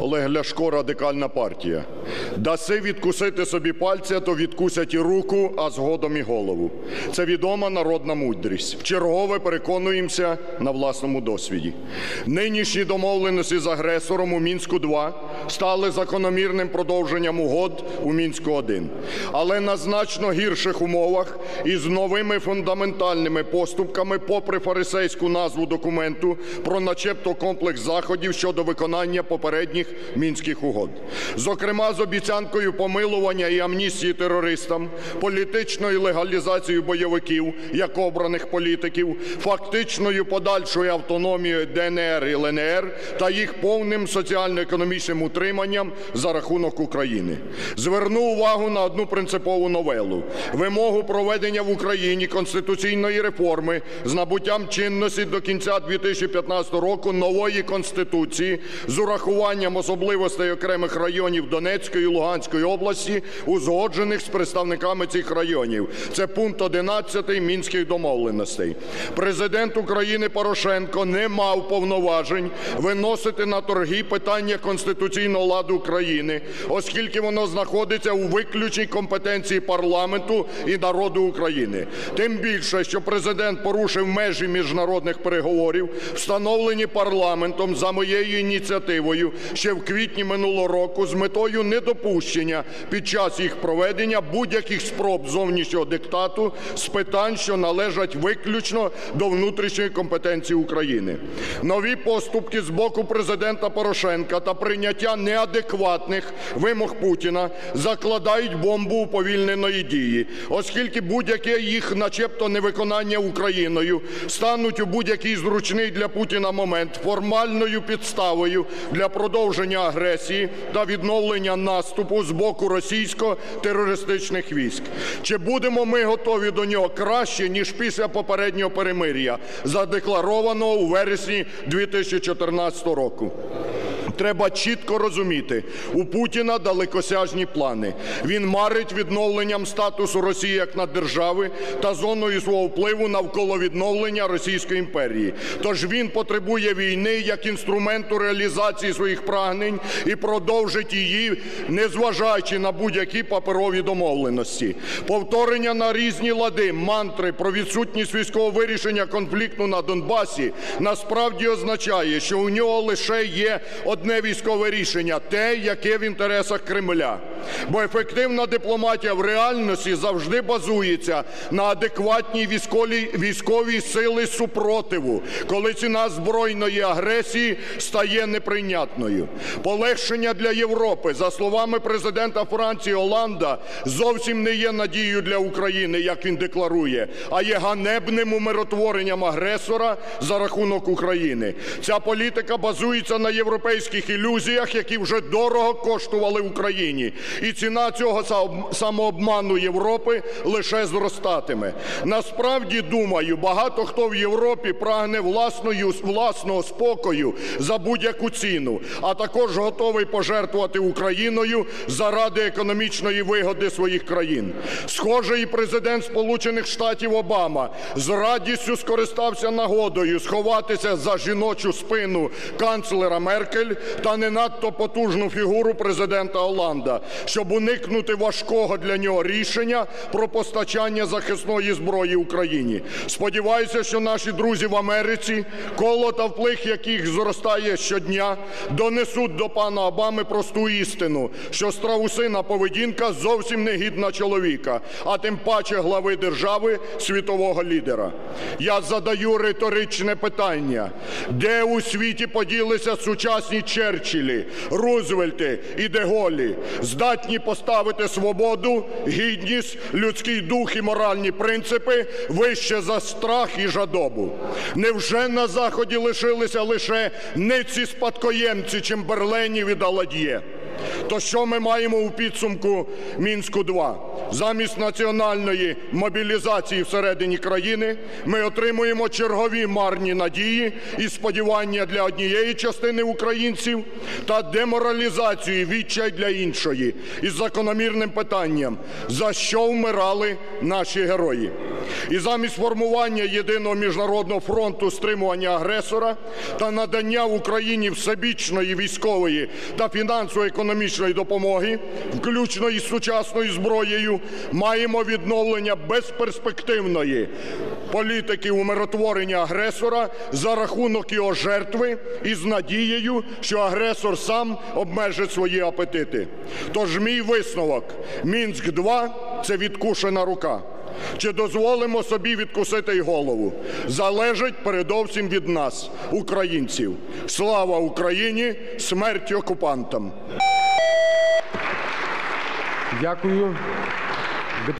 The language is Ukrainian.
Олег Ляшко, Радикальна партія. Даси відкусити собі пальця, то відкусять і руку, а згодом і голову. Це відома народна мудрість. Вчергове переконуємося на власному досвіді. Нинішні домовленості з агресором у Мінську-2 стали закономірним продовженням угод у Мінську-1. Але на значно гірших умовах і з новими фундаментальними поступками, попри фарисейську назву документу про начебто комплекс заходів щодо виконання попередніх мінських угод. Зокрема, з обіцянкою помилування і амністії терористам, політичною легалізацією бойовиків як обраних політиків, фактичною подальшою автономією ДНР і ЛНР та їх повним соціально-економічним утриманням за рахунок України. Зверну увагу на одну принципову новелу: вимогу проведення в Україні конституційної реформи з набуттям чинності до кінця 2015 року нової конституції з урахуванням особливостей окремих районів Донецької і Луганської області, узгоджених з представниками цих районів. Це пункт 11 Мінських домовленостей. Президент України Порошенко не мав повноважень виносити на торги питання конституційного ладу України, оскільки воно знаходиться у виключній компетенції парламенту і народу України. Тим більше, що Президент порушив межі міжнародних переговорів, встановлені парламентом за моєю ініціативою ще в квітні минулого року з метою недопущення під час їх проведення будь-яких спроб зовнішнього диктату з питань, що належать виключно до внутрішньої компетенції України. Нові поступки з боку Президента Порошенка та прийняття неадекватних вимог Путіна закладають бомбу уповільненої дії, оскільки будь-яке їх начебто невиконання Україною стануть у будь-який зручний для Путіна момент формальною підставою для продовження агресії та відновлення наступу з боку російсько-терористичних військ. Чи будемо ми готові до нього краще, ніж після попереднього перемир'я, задекларованого у вересні 2014 року? Треба чітко розуміти, у Путіна далекосяжні плани. Він марить відновленням статусу Росії як наддержави та зоною свого впливу навколо відновлення Російської імперії. Тож він потребує війни як інструменту реалізації своїх прагнень і продовжить її, незважаючи на будь-які паперові домовленості. Повторення на різні лади мантри про відсутність військового вирішення конфлікту на Донбасі насправді означає, що у нього лише є одне військове рішення – те, яке в інтересах Кремля. Бо ефективна дипломатія в реальності завжди базується на адекватній військовій, військовій сили супротиву, коли ціна збройної агресії стає неприйнятною. Полегшення для Європи, за словами президента Франції Оланда, зовсім не є надією для України, як він декларує, а є ганебним умиротворенням агресора за рахунок України. Ця політика базується на європейських ілюзіях, які вже дорого коштували Україні. І ціна цього самообману Європи лише зростатиме. Насправді, думаю, багато хто в Європі прагне власною, власного спокою за будь-яку ціну, а також готовий пожертвувати Україною заради економічної вигоди своїх країн. Схоже, і президент Сполучених Штатів Обама з радістю скористався нагодою сховатися за жіночу спину канцлера Меркель та не надто потужну фігуру президента Оланда, щоб уникнути важкого для нього рішення про постачання захисної зброї Україні. Сподіваюся, що наші друзі в Америці, коло та вплив яких зростає щодня, донесуть до пана Обами просту істину, що страусина поведінка зовсім не гідна чоловіка, а тим паче глави держави світового лідера. Я задаю риторичне питання: де у світі поділися сучасні Черчиллі, Рузвельти і Деголі, здатні поставити свободу, гідність, людський дух і моральні принципи вище за страх і жадобу? Невже на Заході лишилися лише ниці спадкоємці Чемберленів і Далад'є? То що ми маємо у підсумку Мінську-2? Замість національної мобілізації всередині країни ми отримуємо чергові марні надії і сподівання для однієї частини українців та деморалізацію відчай для іншої із закономірним питанням: за що вмирали наші герої? І замість формування єдиного міжнародного фронту стримування агресора та надання Україні всебічної військової та фінансово-економічної допомоги, включно із сучасною зброєю, маємо відновлення безперспективної політики умиротворення агресора за рахунок його жертви із надією, що агресор сам обмежить свої апетити. Тож мій висновок: Мінськ-2 – це відкушена рука. Чи дозволимо собі відкусити й голову? Залежить передовсім від нас, українців. Слава Україні! Смерть окупантам! Дякую.